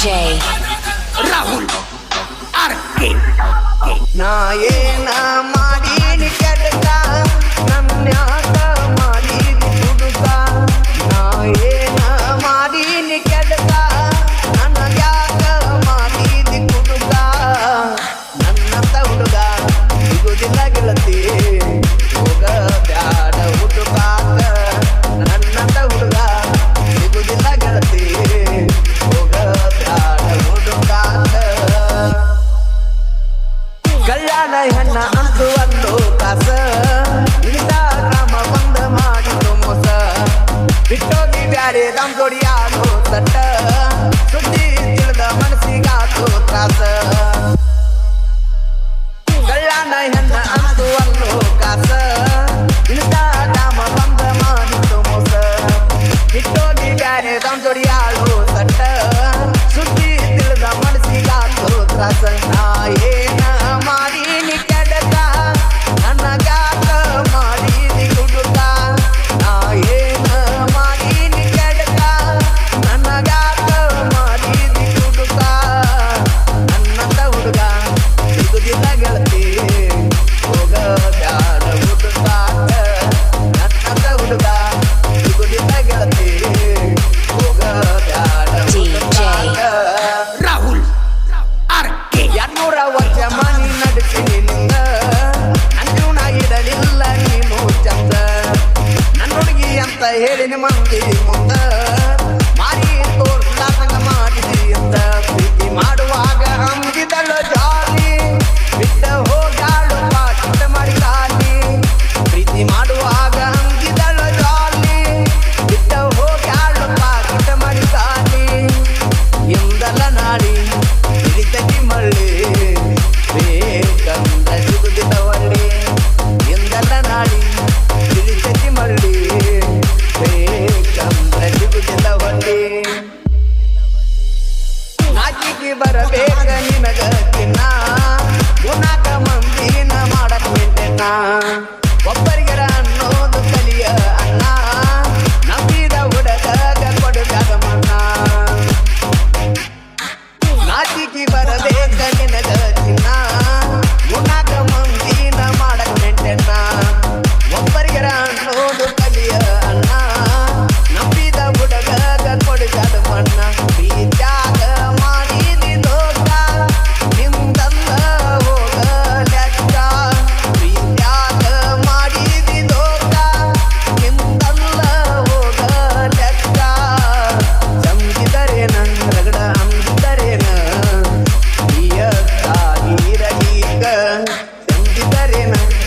DJ Rahul Arke Nayana जांभोडिया घोसट तुझी चिडद मनसी गातो त्रास गळला नाही हन्न आजू अल्लो कास इलता डाम बंद नी गारे जांभोडिया घोसट तुझी चिडद मनसी गातो त्रास